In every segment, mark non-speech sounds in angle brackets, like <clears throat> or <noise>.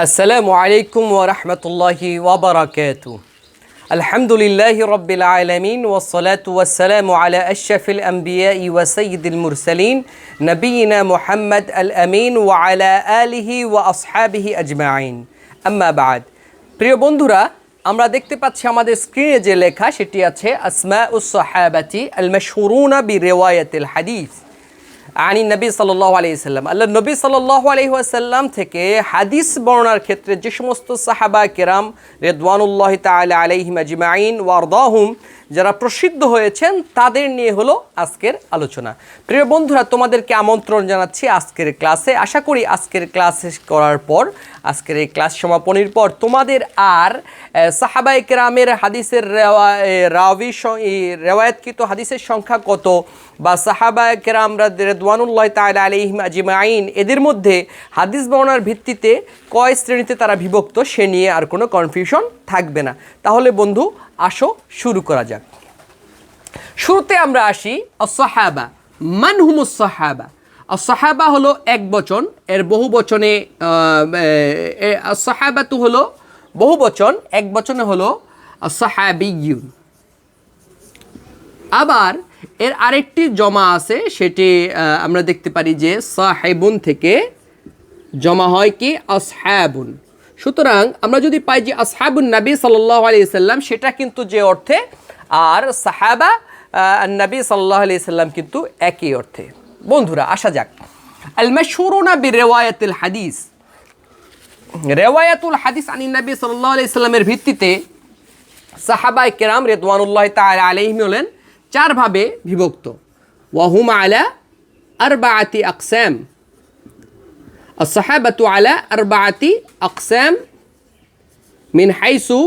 السلام عليكم ورحمة الله وبركاته الحمد لله رب العالمين والصلاة والسلام على أشرف الأنبياء وسيد المرسلين نبينا محمد الأمين وعلى آله وأصحابه أجمعين أما بعد প্রিয় বন্ধুরা আমরা দেখতে পাচ্ছি আমাদের স্ক্রিনে যে লেখা সেটি আছে আসমা উস সাহাবাতি আল মাশহুরুনা বি রিওয়ায়াতিল হাদিস আনি নবী সাল্লাহ আলাইসাল্লাম আল্লাহ নবী সাল্লাহ আলহিহাসাল্লাম থেকে হাদিস বর্ণার ক্ষেত্রে যে সমস্ত সাহাবা কেরাম রেদওয়ানুল্লাহ তালা আলাইহিম আজমাইন ওয়ারদাহুম যারা প্রসিদ্ধ হয়েছেন, তাদের নিয়ে হলো আজকের আলোচনা। প্রিয় বন্ধুরা, তোমাদেরকে আমন্ত্রণ জানাচ্ছি আজকের ক্লাসে। আশা করি আজকের ক্লাস করার পর, আজকের এই ক্লাস সমাপনীর পর তোমাদের আর সাহাবাই কেরামের হাদিসের রেওয়া- রেওয়ায়তকৃত হাদিসের সংখ্যা কত? বা সাহাবা কেরাম রেদওয়ানুল্লাহ তালা আলিহিম আজিমাইন এদের মধ্যে হাদিস বর্ণার ভিত্তিতে কয় শ্রেণীতে তারা বিভক্ত, সে নিয়ে আর কোনো কনফিউশন থাকবে না। তাহলে বন্ধু আসো, শুরু করা যাক। শুরুতে আমরা আসি অসাহাবা হুমুস সাহাবা হলো এক বচন, এর বহু বচনে সাহাবা তু হলো বহু বচন, এক বচনে হলো সাহাবিউন আবার এর আরেকটি জমা আছে, সেটি আমরা দেখতে পারি যে সাহেবুন থেকে জমা হয় কি? আসহাবুন। সুতরাং আমরা যদি পাই যে আসহাবুন নবী সাল্লাহ আলি সাল্লাম, সেটা কিন্তু যে অর্থে, আর সাহাবা নবী সাল্লাহ আলি সাল্লাম কিন্তু একই অর্থে। বন্ধুরা, আসা যাক। আল মাশহুরুনা বি রেওয়ায়াতুল হাদিস। রেওয়ায়াতুল হাদিস আনি নবী সাল্লাহ আলি সাল্লামের ভিত্তিতে সাহাবা কেরাম রেদওয়ানুল্লাহ তাআলা আলাইহিম হলেন চারভাবে বিভক্ত। ওয়াহুম আলা আরবাআতি আকসাম। الصحابة على أربعة أقسام من মিন হাইসু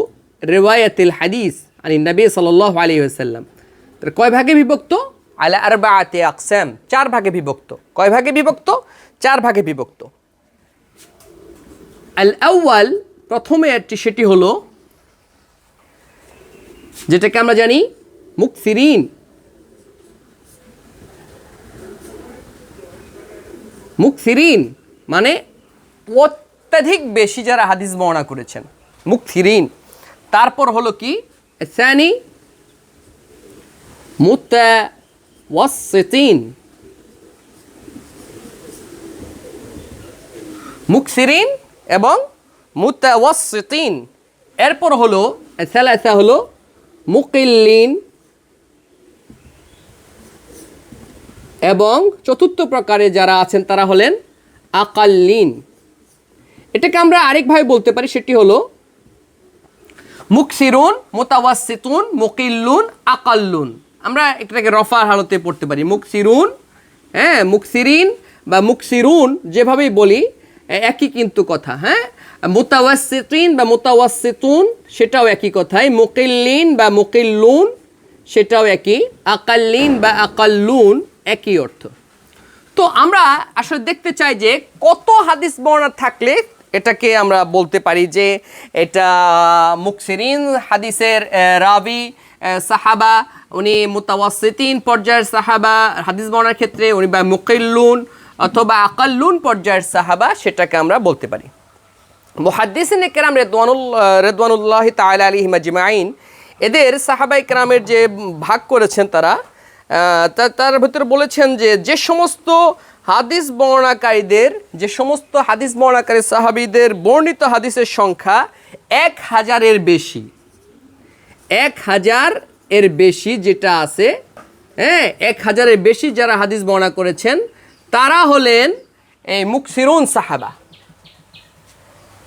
রেওয়ায়াতিল عن النبي صلى الله عليه وسلم. তার কয় ভাগে বিভক্ত আলা আর বাতে আকসাম চার ভাগে বিভক্ত কয় ভাগে বিভক্ত চার ভাগে বিভক্ত আল আউয়াল প্রথমে একটি সেটি হলো, যেটাকে আমরা জানি মুকসিরিন। মুকসিরিন মানে অত্যাধিক বেশি যারা হাদিস বর্ণনা করেছেন। মুকসিরিন তারপর হলো কি? সানি মুতাওয়াসসিতিন। মুকসিরিন এবং মুতাওয়াসসিতিন। এরপর হলো সালাসা হলো মুকিল্লিন এবং চতুর্থ প্রকারে যারা আছেন তারা হলেন আকাল্লিন। এটাকে আমরা আরেকভাবে বলতে পারি, সেটি হলো মুকসিরুন মোতাওয়াসিতুন মুকিল্লুন, আকাল্লুন। আমরা এটাকে রফার হালতে পড়তে পারি। মুকসিরুন হ্যাঁ মুকসিরিন বা মুকসিরুন যেভাবেই বলি একই কিন্তু কথা হ্যাঁ? মোতাওয়াসিতিন বা মোতাওয়াসিতুন সেটাও একই কথাই। মুকিল্লিন বা মুকিল্লুন, সেটাও একই। আকাল্লিন বা আকাল্লুন, একই অর্থ। তো আমরা আসলে দেখতে চাই যে কত হাদিস বর্ণনা থাকলে এটাকে আমরা বলতে পারি যে এটা মুকসিরিন হাদিসের রাবি সাহাবা, উনি মুতাওয়াসিতিন পর্যায়ের সাহাবা, হাদিস বর্ণনার ক্ষেত্রে উনি বা মুকিল্লুন অথবা আকাল্লুন পর্যায়ের সাহাবা সেটাকে আমরা বলতে পারি। মুহাদ্দিসিন কেরাম রেদওয়ানুল রেদওয়ানুল্লাহ তাআলা আলাইহিম আজমাইন, এদের সাহাবাই কেরামের যে ভাগ করেছেন তারা তার ভিতরে বলেছেন যে যে সমস্ত হাদিস বর্ণাকারীদের, যে সমস্ত হাদিস বর্ণাকারী সাহাবীদের বর্ণিত হাদিসের সংখ্যা এক হাজারের বেশি। এক হাজার এর বেশি যেটা আছে হ্যাঁ এক হাজারের বেশি যারা হাদিস বর্ণনা করেছেন, তারা হলেন এই মুকসিরুন সাহাবা।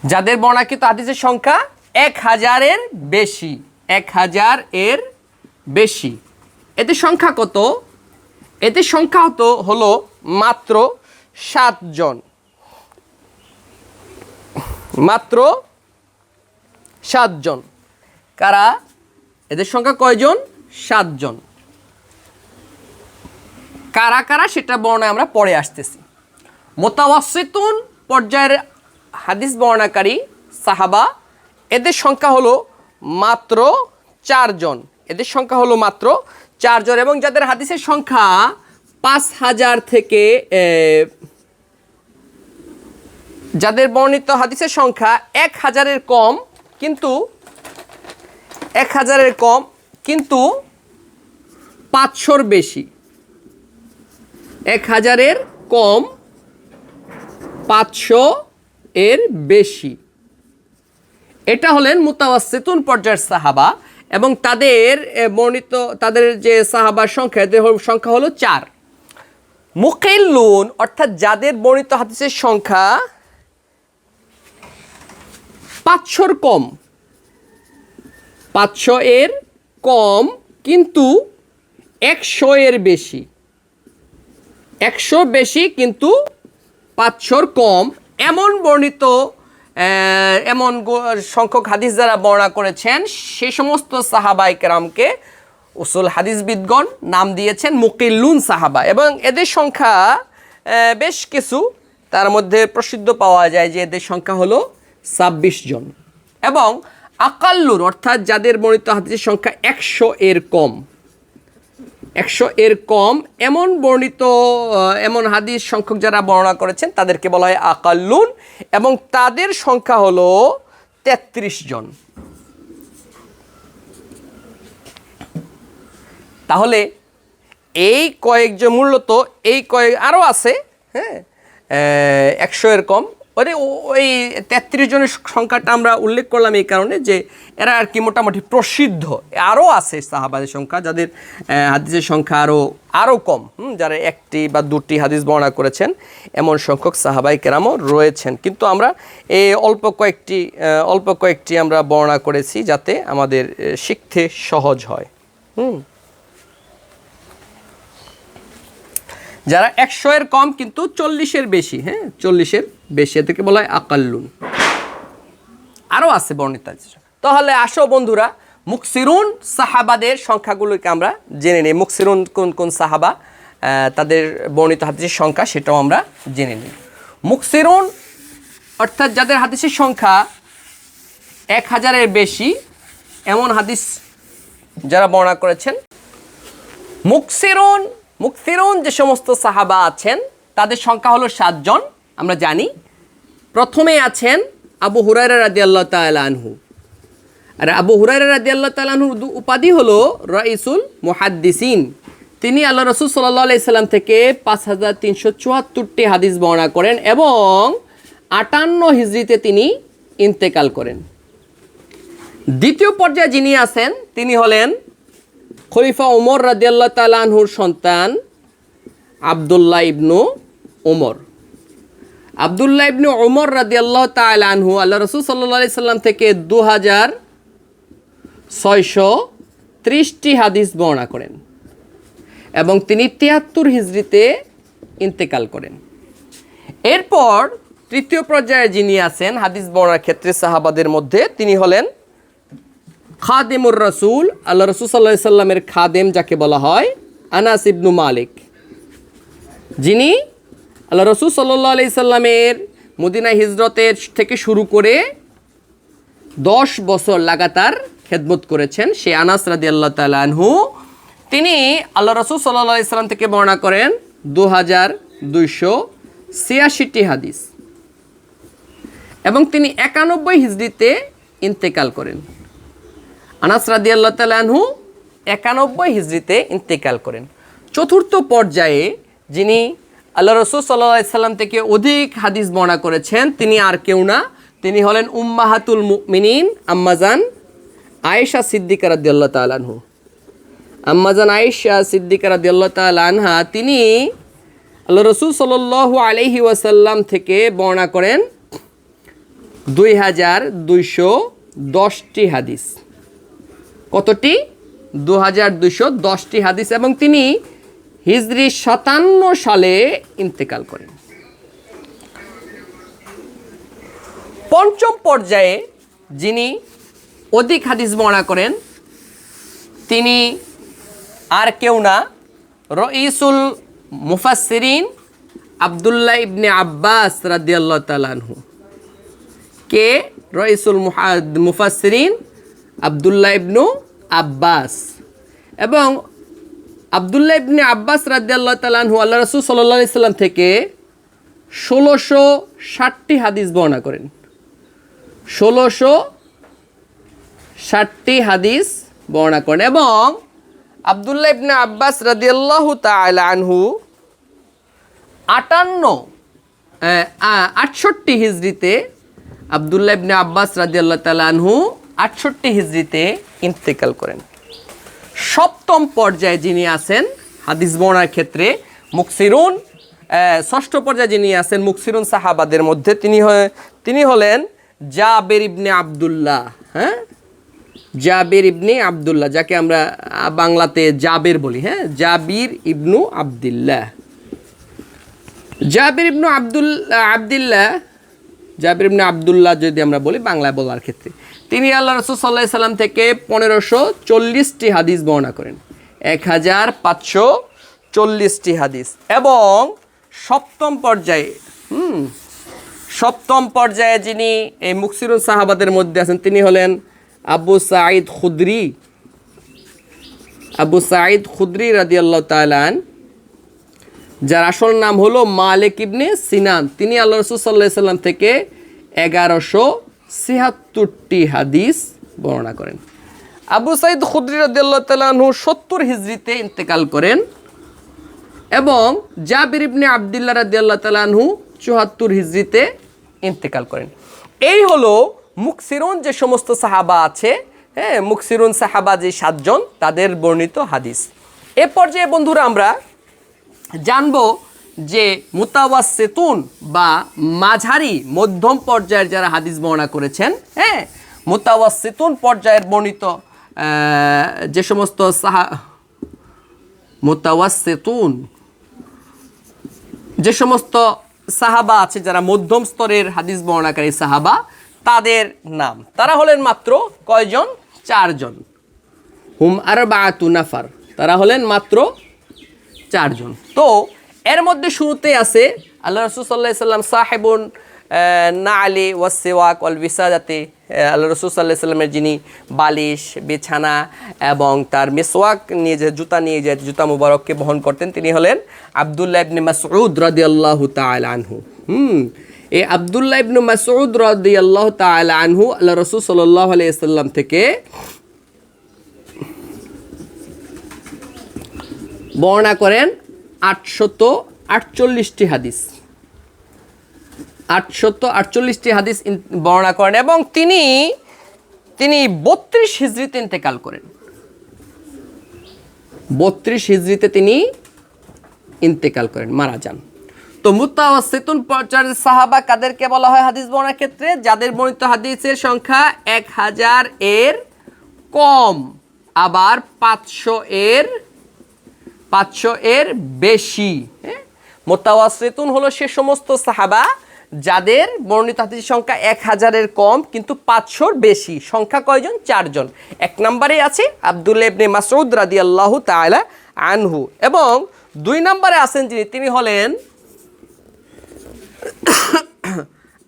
যাদের বর্ণাকৃত হাদিসের সংখ্যা এক হাজারের বেশি, এক হাজার এর বেশি। এদের সংখ্যা কত? এদের সংখ্যা হতো, হলো মাত্র সাতজন। মাত্র সাতজন। কারা? এদের সংখ্যা কয়জন? সাতজন। কারা কারা সেটা বর্ণায় আমরা পরে আসতেছি। মোতাওয়াসিতুন পর্যায়ের হাদিস বর্ণাকারী সাহাবা, এদের সংখ্যা হলো মাত্র চারজন। এদের সংখ্যা হলো মাত্র চারজন এবং যাদের হাদিসের সংখ্যা পাঁচ হাজার থেকে যাদের বর্ণিত হাদিসের সংখ্যা এক হাজারের কম, কিন্তু, এক হাজারের কম, কিন্তু পাঁচশোর বেশি। এক হাজারের কম, পাঁচশো এর বেশি। এটা হলেন মুতাওয়াসিতুন পর্যায়ের সাহাবা। এবং তাদের বর্ণিত, তাদের যে সাহাবার সংখ্যা, এদের সংখ্যা হলো চার। মুকিল্লুন অর্থাৎ যাদের বর্ণিত হাদিসের সংখ্যা পাঁচশোর কম। পাঁচশো এর কম, কিন্তু একশো এর বেশি। একশো বেশি, কিন্তু পাঁচশোর কম। এমন বর্ণিত এমন সংখ্যক হাদিস যারা বর্ণনা করেছেন সেই সমস্ত সাহাবাই কেরামকে উসুল হাদিসবিদগণ নাম দিয়েছেন মুকিল্লুন সাহাবা। এবং এদের সংখ্যা বেশ কিছু। তার মধ্যে প্রসিদ্ধ পাওয়া যায় যে এদের সংখ্যা হলো ছাব্বিশ জন। এবং আকাল্লুর, অর্থাৎ যাদের বর্ণিত হাদিসের সংখ্যা একশো এর কম। একশো এর কম এমন বর্ণিত এমন হাদিস সংখ্যক যারা বর্ণনা করেছেন, তাদেরকে বলা হয় আকাল্লুন, এবং তাদের সংখ্যা হলো তেত্রিশ জন। তাহলে এই কয়েকজন মূলত, এই কয়েক আরও আছে হ্যাঁ একশো এর কম ওরে ও- ওই তেত্রিশ জনের সংখ্যাটা আমরা উল্লেখ করলাম এই কারণে যে এরা আর কি মোটামুটি প্রসিদ্ধ। আরও আছে সাহাবাদের সংখ্যা, যাদের হাদিসের সংখ্যা আরও আরও কম। যারা একটি বা দুটি হাদিস বর্ণনা করেছেন, এমন সংখ্যক সাহাবাই কেরামও রয়েছেন। কিন্তু আমরা এই অল্প কয়েকটি অল্প কয়েকটি আমরা বর্ণনা করেছি যাতে আমাদের শিখতে সহজ হয়। হুম। যারা একশো এর কম কিন্তু চল্লিশের বেশি হ্যাঁ চল্লিশের বেশি এদেরকে বলা হয় আকাল্লুন। আরও আছে বর্ণিত তাহলে আসো বন্ধুরা, মুকসিরুন সাহাবাদের সংখ্যাগুলোকে আমরা জেনে নিই। মুকসিরুন কোন কোন সাহাবা তাদের বর্ণিত হাদিসের সংখ্যা সেটাও আমরা জেনে নিই। মুকসিরুন, অর্থাৎ যাদের হাদিসের সংখ্যা এক হাজারের বেশি, এমন হাদিস যারা বর্ণনা করেছেন, মুকসিরুন মুকসিরুন যে সমস্ত সাহাবা আছেন, তাদের সংখ্যা হলো সাতজন। আমরা জানি, প্রথমে আছেন আবু হুরায়রা রাদি আল্লাহ আনহু। আর আবু হুরায়রা রাদি আল্লাহ তালানহুর উপাধি হলো রাইসুল মুহাদ্দিসিন। তিনি আল্লাহ রসুল সাল্লাহ সাল্লাম থেকে পাঁচ হাজার তিনশো চুয়াত্তরটি হাদিস বর্ণনা করেন এবং আটান্ন হিজড়িতে তিনি ইন্তেকাল করেন। দ্বিতীয় পর্যায়ে যিনি আছেন, তিনি হলেন খলিফা ওমর রাদিয়াল্লাহ তালানহুর সন্তান আবদুল্লাহ ইবনু ওমর আবদুল্লাহ ইবনু ওমর রাদিয়াল্লাহ তালানহু আল্লাহ রসুল সাল্লাহ সাল্লাম থেকে দু হাজার ছয়শো ত্রিশটি হাদিস বর্ণনা করেন এবং তিনি তিয়াত্তর হিজড়িতে ইন্তেকাল করেন। এরপর তৃতীয় পর্যায়ে যিনি আছেন, হাদিস বর্ণার ক্ষেত্রে সাহাবাদের মধ্যে তিনি হলেন খাদেমুর রসুল আল্লাহ রসুল সাল্লাহ সাল্লামের খাদেম যাকে বলা হয় আনাস ইবনু মালিক। যিনি আল্লাহ রসুল সাল্লাহ আলি সাল্লামের মদিনা হিজরতের থেকে শুরু করে দশ বছর লাগাতার খেদমত করেছেন সে আনাস রাদি আল্লাহ তালহু তিনি আল্লাহ রসুল সাল্লাহ ইসলাম থেকে বর্ণনা করেন দু হাজার দুইশো ছিয়াশিটি হাদিস। এবং তিনি একানব্বই হিজড়িতে ইন্তেকাল করেন। আনাস রাদি আল্লাহ তালহু একানব্বই হিজড়িতে ইন্তেকাল করেন। চতুর্থ পর্যায়ে যিনি আল্লাহ রসুল সাল্লাহ সাল্লাম থেকে অধিক হাদিস বর্ণনা করেছেন। তিনি আর কেউ না। তিনি হলেন উম্মাহাতুল মিনিন আম্মাজান আয়েশা সিদ্দিকা রাদি আল্লাহ তালহু আম্মাজান আয়েশা সিদ্দিকা রাদি আল্লাহ আনহা, তিনি আল্লাহ রসুল সাল আলহি ওয়াসাল্লাম থেকে বর্ণনা করেন দুই হাজার দুইশো দশটি হাদিস। কতটি? দু হাজার দুইশো দশটি হাদিস এবং তিনি হিজরি সাতান্ন সালে ইন্তেকাল করেন। পঞ্চম পর্যায়ে যিনি অধিক হাদিস বর্ণনা করেন, তিনি আর কেউ না রইসুল মুফাসসিরিন আবদুল্লাহ ইবনে আব্বাস রাদিয়াল্লাহু তাআলা আনহু। কে? রইসুল মুফাসসিরিন আবদুল্লাহ ইবনু আব্বাস। এবং আবদুল্লাহ ইবনে আব্বাস রাদিয়াল্লাহু তাআলা আনহু আল্লাহ রাসূল সাল্লাল্লাহু আলাইহি সাল্লাম থেকে ষোলোশো ষাটটি হাদিস বর্ণনা করেন। ষোলোশো ষাটটি হাদিস বর্ণনা করেন এবং আবদুল্লাহ ইবনে আব্বাস রাদিয়াল্লাহু তাআলা আনহু আটান্ন আটষট্টি হিজড়িতে আবদুল্লাহ ইবনে আব্বাস রাদিয়াল্লাহু তাআলা আনহু আটষট্টি হিজড়িতে ইন্তেকাল করেন। সপ্তম পর্যায়ে যিনি আছেন, হাদিস বর্ণার ক্ষেত্রে মুকসিরুন ষষ্ঠ পর্যায়ে যিনি আছেন মুকসিরুন সাহাবাদের মধ্যে তিনি তিনি হলেন জাবের ইবনে আবদুল্লাহ হ্যাঁ? জাবের ইবনে আবদুল্লাহ, যাকে আমরা বাংলাতে জাবের বলি হ্যাঁ? জাবির ইবনু আবদুল্লাহ। জাবির ইবনু আব্দুল, আবদুল্লাহ, জাবির ইবনে আবদুল্লাহ যদি আমরা বলি বাংলায় বলার ক্ষেত্রে। তিনি আল্লাহ রসুল সাল্লাহ সাল্লাম থেকে পনেরোশো চল্লিশটি হাদিস বর্ণনা করেন। এক হাজার পাঁচশো চল্লিশটি হাদিস। এবং সপ্তম পর্যায়ে, হুম, সপ্তম পর্যায়ে যিনি এই মুকসিরুল সাহাবাদের মধ্যে আছেন, তিনি হলেন আবু সাঈদ খুদ্রি। আবু সাঈদ খুদরি রাদিয়াল্লাহু তাআলান যার আসল নাম হলো মালিক ইবনে সিনান। তিনি আল্লাহ রসুল সাল্লাহ সাল্লাম থেকে এগারোশো ছিয়াত্তরটি হাদিস বর্ণনা করেন। আবু সাইদ খুদ্রি রাদিয়াল্লাহু তাআলাহু সত্তর হিজরিতে ইন্তেকাল করেন এবং জাবির ইবনে আবদুল্লাহ রাদিয়াল্লাহু তাআলাহু চুয়াত্তর হিজরিতে ইন্তেকাল করেন। এই হলো মুকসিরুন যে সমস্ত সাহাবা আছে হ্যাঁ মুকসিরুন সাহাবা যে সাতজন, তাদের বর্ণিত হাদিস। এ পর্যায়ে বন্ধুরা আমরা জানব যে মুতাওয়াসেতুন বা মাঝারি মধ্যম পর্যায়ের যারা হাদিস বর্ণনা করেছেন হ্যাঁ মুতাওয়াসেতুন পর্যায়ের বর্ণিত যে সমস্ত সাহা মুতাওয়াসেতুন যে সমস্ত সাহাবা আছে যারা মধ্যম স্তরের হাদিস বর্ণাকারী সাহাবা, তাদের নাম। তারা হলেন মাত্র কয়জন? চারজন। হুম আর নাফার। তারা হলেন মাত্র চারজন। তো এর মধ্যে শুরুতে আছে, আল্লাহ রসুল সাল্লাহ সাল্লাম সাহেবুন না আলী ওয়াসেওয়াক অল বিসাজাতে আল্লাহ রসুল সাল্লাহ সাল্লামের যিনি বালিশ, বিছানা এবং তার মেসওয়াক নিয়ে যে জুতা নিয়ে যে জুতা মুবারককে বহন করতেন, তিনি হলেন আবদুল্লাহ ইবনে মাসউদ রাদিয়াল্লাহু তাআলা আনহু। হুম, এই আবদুল্লাহ ইবনে মাসউদ রাদিয়াল্লাহু তাআলা আনহু আল্লাহ রসুল সাল্লাহ আলাইহি সাল্লাম থেকে বর্ণনা করেন আটশত আটচল্লিশটি হাদিস। আটশত আটচল্লিশটি হাদিস বর্ণনা করেন এবং তিনি তিনি বত্রিশ হিজড়িতে ইন্তেকাল করেন। বত্রিশ হিজড়িতে তিনি ইন্তেকাল করেন, মারা যান। তো মুতাওয়াসিতুন পর্যায়ের সাহাবা কাদেরকে বলা হয় হাদিস বর্ণার ক্ষেত্রে? যাদের বর্ণিত হাদিসের সংখ্যা এক হাজার এর কম, আবার পাঁচশো এর পাঁচশো এর বেশি হ্যাঁ? মোতাওয়াসিতুন হলো সে সমস্ত সাহাবা যাদের বর্ণিত হাদিসের সংখ্যা এক হাজারের কম, কিন্তু পাঁচশোর বেশি। সংখ্যা কয়জন? চারজন। এক নম্বরে আছে আব্দুল ইবনে মাসউদ রাদি আল্লাহ তালা আনহু এবং দুই নম্বরে আছেন যিনি, তিনি হলেন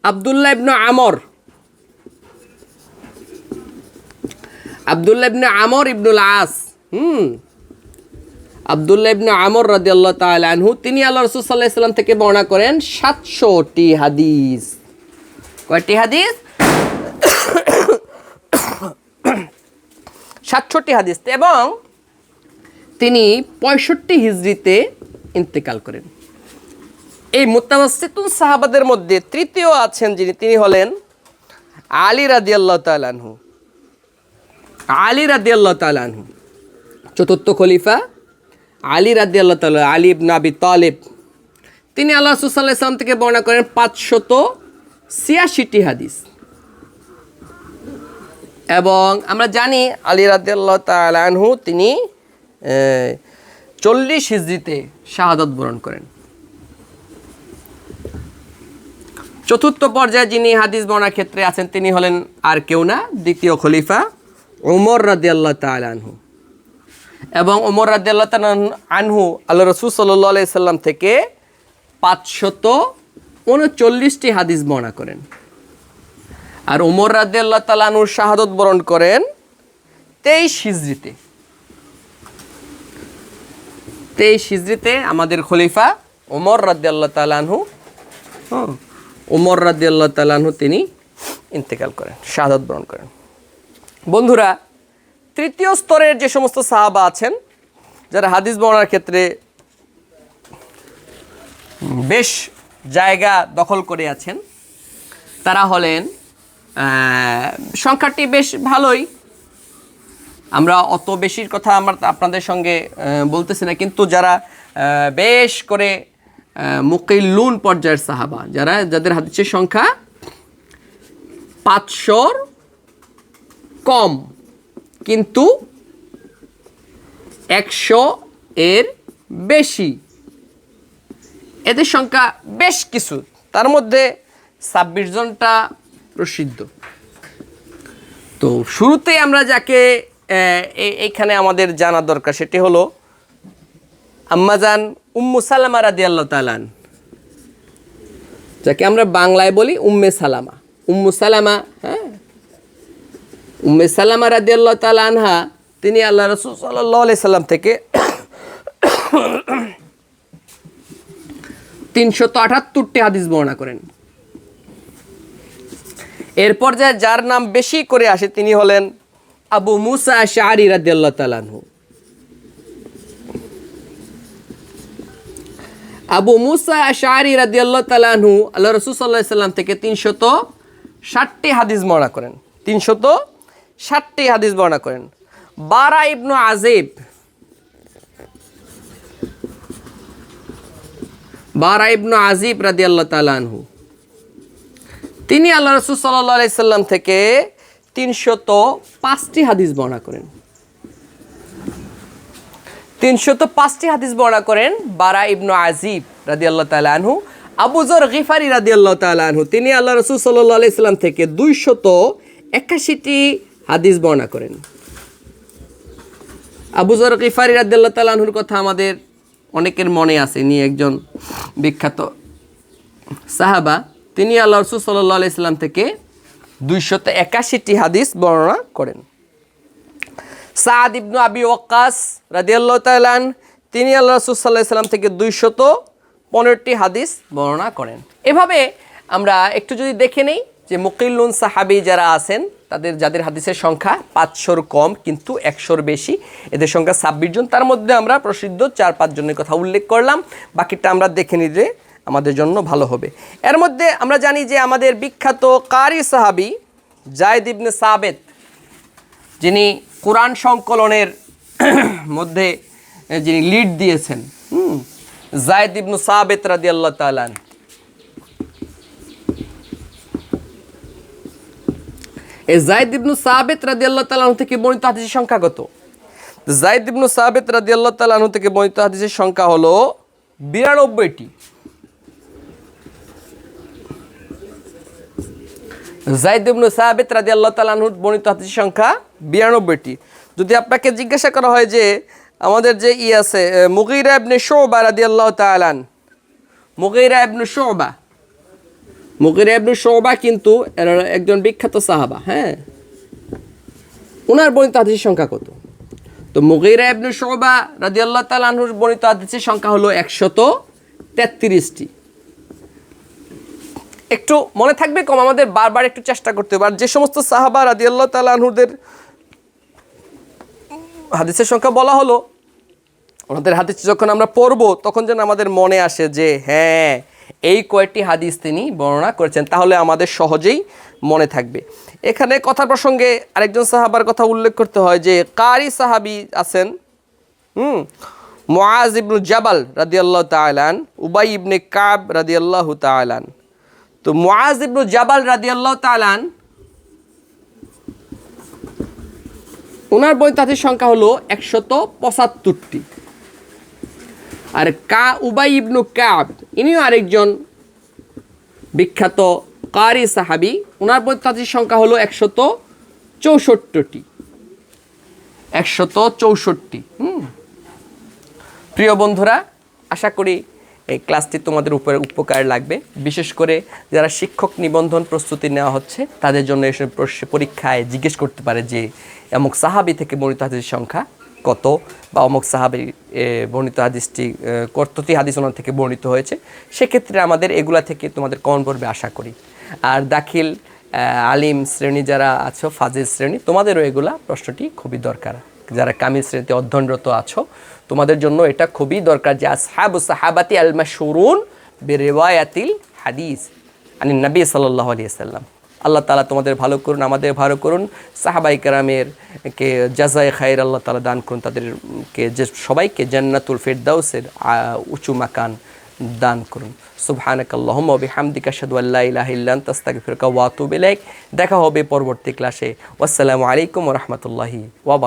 আবদুল্লাহ ইবনে আমর। আবদুল্লাহ ইবনে আমর ইবনুল আস। হুম। আবদুল্লাহ ইবনে আমর রাদিয়াল্লাহু তাআলা আনহু, তিনি আল্লাহ রাসূল সাল্লাল্লাহু আলাইহি সাল্লাম থেকে বর্ণনা করেন 700টি হাদিস। কয়টি হাদিস? <coughs> 700টি হাদিস এবং তিনি পঁয়ষট্টি হিজরিতে ইন্তেকাল করেন। এই মুতামাসিতুন সাহাবাদের মধ্যে তৃতীয় আছেন যিনি, তিনি হলেন আলী রাদিয়াল্লাহু তাআলা আনহু। আলী রাদিয়াল্লাহু তাআলা আনহু, চতুর্থ খলিফা আলী রাদি আল্লাহ তাল্লাহ আলী ইবনে আবি তালেব। তিনি আল্লাহ সুসাল্লাহ ইসলাম থেকে বর্ণনা করেন পাঁচশত ছিয়াশিটি হাদিস। এবং আমরা জানি আলী রাদি আল্লাহ তালহু তিনি চল্লিশ হিজড়িতে শাহাদত বরণ করেন। চতুর্থ পর্যায়ে যিনি হাদিস বর্ণার ক্ষেত্রে আছেন তিনি হলেন আর কেউ না, দ্বিতীয় খলিফা ওমর রাদি আল্লাহ তালহু এবং ওমর তাআলা আনহু আল্লাহ রসুল আলাই সাল্লাম থেকে পাঁচশত উনচল্লিশটি হাদিস বর্ণনা করেন। আর ওমর তাআলা আনহুর শাহাদত বরণ করেন তেইশ হিজড়িতে তেইশ হিজড়িতে আমাদের খলিফা ওমর রাদিয়াল্লাহ তাআলা আনহু হ্যাঁ উমর রাদি আল্লাহ তালাহু তিনি ইন্তেকাল করেন, শাহাদত বরণ করেন। বন্ধুরা তৃতীয় স্তরের যে সমস্ত সাহাবা আছেন, যারা হাদিস বর্ণার ক্ষেত্রে বেশ জায়গা দখল করে আছেন, তারা হলেন সংখ্যাটি বেশ ভালোই। আমরা অত বেশির কথা আমরা আপনাদের সঙ্গে বলতেছি না, কিন্তু যারা বেশ করে মুকিল্লুন পর্যায়ের সাহাবা, যারা, যাদের হাদিসের সংখ্যা পাঁচশোর কম কিন্তু একশো এর বেশি। এদের সংখ্যা বেশ কিছু, তার মধ্যে ছাব্বিশ জনটা প্রসিদ্ধ। তো শুরুতে আমরা যাকে এইখানে আমাদের জানা দরকার, সেটি হলো আম্মাজান উম্মু সালামা রাদি আল্লাহ তালান যাকে আমরা বাংলায় বলি উম্মে সালামা। উম্মু সালামা হ্যাঁ? উম্মে সালামা রাদি আল্লাহ তালানহা তিনি আল্লাহ রসুল সাল্লাহ আলি সাল্লাম থেকে তিনশত আটাত্তরটি হাদিস বর্ণনা করেন। এরপর যে যার নাম বেশি করে আসে তিনি হলেন আবু মুসা শাহরি রাদিয়াল্লাহ তালানহু আবু মুসা শাহরি রাদিয়াল্লাহ তালানহু আল্লাহ রসুল সাল্লাহ সাল্লাম থেকে তিনশত ষাটটি হাদিস বর্ণনা করেন। তিনশত ষাটটি হাদিস বর্ণনা করেন। বারা ইবনু আজেব বারা ইবনু আজিব রাদিয়াল্লাহ তালানহু তিনি আল্লাহ রসুল সাল্লাহ থেকে তিনশত পাঁচটি হাদিস বর্ণনা করেন। তিনশত পাঁচটি হাদিস বর্ণনা করেন বারা ইবনু আজিব রাদি আল্লাহ তালু আবুজর গিফারি রাদি আল্লাহ তালু তিনি আল্লাহ রসুল সাল্লাহ আলাইসাল্লাম থেকে দুইশত একাশিটি হাদিস বর্ণনা করেন। আবুজর গিফারি রাদি আল্লাহ তালুর কথা আমাদের অনেকের মনে আছে। ইনি একজন বিখ্যাত সাহাবা। তিনি আল্লাহ রসুল সাল্লাহ আলাইসাল্লাম থেকে দুইশত একাশিটি হাদিস বর্ণনা করেন। সাদ ইবনু আবি ওয়াক্কাস রাদিয়াল্লাহ তালান তিনি আল্লাহ রসুল সাল্লাহ সাল্লাম থেকে দুইশত পনেরোটি হাদিস বর্ণনা করেন। এভাবে আমরা একটু যদি দেখে নেই যে মুকিল্লুন সাহাবি যারা আছেন তাদের, যাদের হাদিসের সংখ্যা পাঁচশোর কম কিন্তু একশোর বেশি, এদের সংখ্যা ছাব্বিশ জন। তার মধ্যে আমরা প্রসিদ্ধ চার, পাঁচ জনের কথা উল্লেখ করলাম। বাকিটা আমরা দেখে নিলে আমাদের জন্য ভালো হবে। এর মধ্যে আমরা জানি যে আমাদের বিখ্যাত কারি সাহাবি জায়দ ইবনে সাবেত, যিনি কোরআন সংকলনের <clears throat> মধ্যে যিনি লিড দিয়েছেন জায়দ ইবনু সাবেত রাদি আল্লাহ তালান এই জায়দ ইবনু সাবেত রাদি আল্লাহ তালাহ থেকে বর্ণিত হাদিসের সংখ্যা কত? জায়দ ইবনু সাবেত রাদি আল্লাহ তালাহ থেকে বর্ণিত হাদিসের সংখ্যা হলো বিরানব্বইটি। জাইদ ইবনু সাহাবিত রাজি আল্লাহ তালাহুর বর্ণিত হাদিসের সংখ্যা বিরানব্বইটি। যদি আপনাকে জিজ্ঞাসা করা হয় যে আমাদের যে ই আছে মুগিরা ইবনে শোবা রাদি আল্লাহ তালান মুগিরা ইবনু শোবা মুগিরা ইবনু শোবা কিন্তু একজন বিখ্যাত সাহাবা হ্যাঁ? ওনার বর্ণিত হাদিসের সংখ্যা কত? তো মুগিরা ইবনু শোবা রাদি আল্লাহ তালাহুর বর্ণিত হাদিসের সংখ্যা হলো একশত তেত্রিশটি। একটু মনে থাকবে কম, আমাদের বারবার একটু চেষ্টা করতে হবে। আর যে সমস্ত সাহাবা রাদি আল্লাহ তালাহুদের হাদিসের সংখ্যা বলা হলো, ওনাদের হাদিস যখন আমরা পড়ব, তখন যেন আমাদের মনে আসে যে হ্যাঁ এই কয়েকটি হাদিস তিনি বর্ণনা করেছেন, তাহলে আমাদের সহজেই মনে থাকবে। এখানে কথা প্রসঙ্গে আরেকজন সাহাবার কথা উল্লেখ করতে হয় যে, কারি সাহাবি আছেন, হুম, মুআজ ইবনু জাবাল রাদিয়াল্লাহু তাআলান উবাই ইবনে কাব রাদিয়াল্লাহু তাআলান তো মুআজ ইবনু জাবাল রাদিয়াল্লাহু তাআলান ওনার বই তাদের সংখ্যা হলো একশত পঁচাত্তরটি। আর কা উবাই ইবনু কাব, ইনিও আরেকজন বিখ্যাত কারি সাহাবি। ওনার তাদের সংখ্যা হলো একশত চৌষট্টি। একশত চৌষট্টি, হুম। প্রিয় বন্ধুরা, আশা করি এই ক্লাসটি তোমাদের উপরে উপকার লাগবে। বিশেষ করে যারা শিক্ষক নিবন্ধন প্রস্তুতি নেওয়া হচ্ছে, তাদের জন্য এসব পরীক্ষায় জিজ্ঞেস করতে পারে যে এমক সাহাবি থেকে বর্ণিত হাদিসের সংখ্যা। কত বা অমুক সাহাবি বর্ণিত হাদিসটি এ, হাদিস ওনার থেকে বর্ণিত হয়েছে সেক্ষেত্রে আমাদের এগুলা থেকে তোমাদের কমন পড়বে আশা করি। আর দাখিল আলিম শ্রেণি যারা আছো ফাজিল শ্রেণি তোমাদেরও এগুলা প্রশ্নটি খুবই দরকার। যারা কামিল শ্রেণীতে অধ্যয়নরত আছো তোমাদের জন্য এটা খুবই দরকার যে আসহাবু সাহাবাতি আল মাশহুরুন বিরিওয়ায়াতিল হাদিস আনি নবী সাল্লাল্লাহু আলাইহি সাল্লাম আল্লাহ তালা তোমাদের ভালো করুন, আমাদের ভালো করুন। সাহাবাই কারামের কে জাজায় খায়ের আল্লাহ তালা দান করুন তাদেরকে যে সবাইকে জান্নাতুল ফেরদাউসের উঁচু মাকান দান করুন। সুবহানাক আল্লাহুম্মা ওয়া বিহামদিকা আশহাদু আল্লা ইলাহা ইল্লা ওয়া দেখা হবে পরবর্তী ক্লাসে। আসসালামু আলাইকুম ওয়া রাহমাতুল্লাহি ওয়া